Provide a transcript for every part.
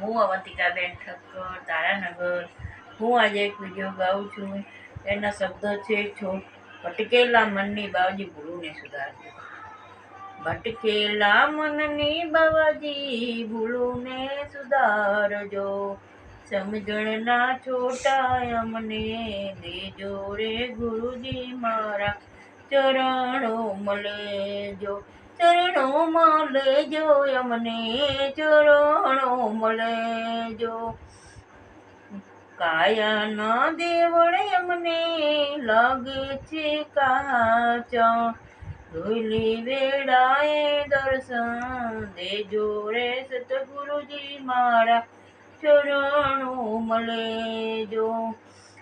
હું અવંતિકાબેન ઠક્કર તારાનગર. હું આજે એક વીડિયો ગાઉં છું. એના શબ્દો છે છો ભટકેલા મનની બાવજી ભૂલોને સુધારજો. ભટકેલા મનની બાવાજી ભૂલોને સુધારજો. સમજણના છોટા અમને દેજો રે ગુરુજી મારા ચરણો મળેજો ચરણોમાં લેજો, અમને ચરણો મળેજો કાયાના દેવળે અમને લાગે છે કાચા. ધોઈલી વેળાએ દર્શન દેજો રે સતગુરુજી મારા. ચરણો મળેજો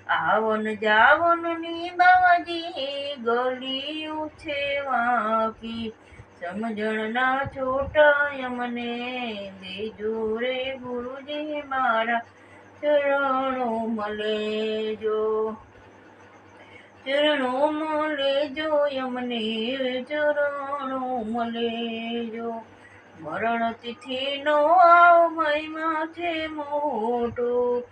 આવન જાવનની બાવાજી ગલી છે વાકી. સમજણના છોટા મને દેજો રે ગુરુજી મારા ચરણો મળેજો ચરણો મળેજો યમને ચરણો મળેજો મરણ તિથિનો આવ મહિમા છે મોટો.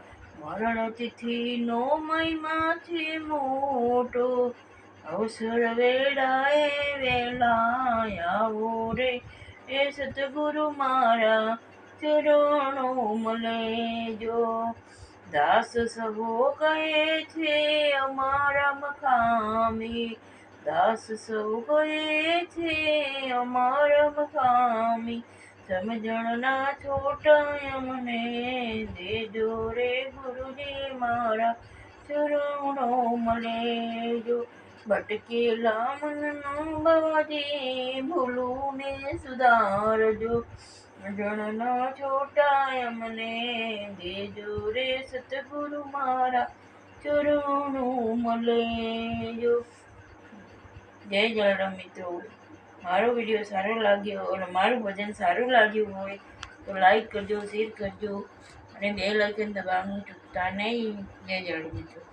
મરણ તિથિનો મહિમા છે મોટો. અવસર વેળાએ આવો રે. એ સતગુરુ મારા ચરણો મળેજો દાસ સહો કહે છે અમારા મખામી દાસ સૌ કહે છે અમારા મખામી સમજણના છોટા મને દેજો રે ગુરુજી મારા ચરણો મળેજો ભટકેલા મનનું બાજી ભૂલું ને સુધારજો જણના છોટાય મને દેજો રે સતગુરુ મારા ચરણું મળેજો જય જયરામ મિત્રો મારો વીડિયો સારો લાગ્યો અને મારું ભજન સારું લાગ્યું હોય તો લાઈક કરજો શેર કરજો અને બે લાઇકન દબાવવાનું ચૂકતા નહીં જય જયરામ મિત્રો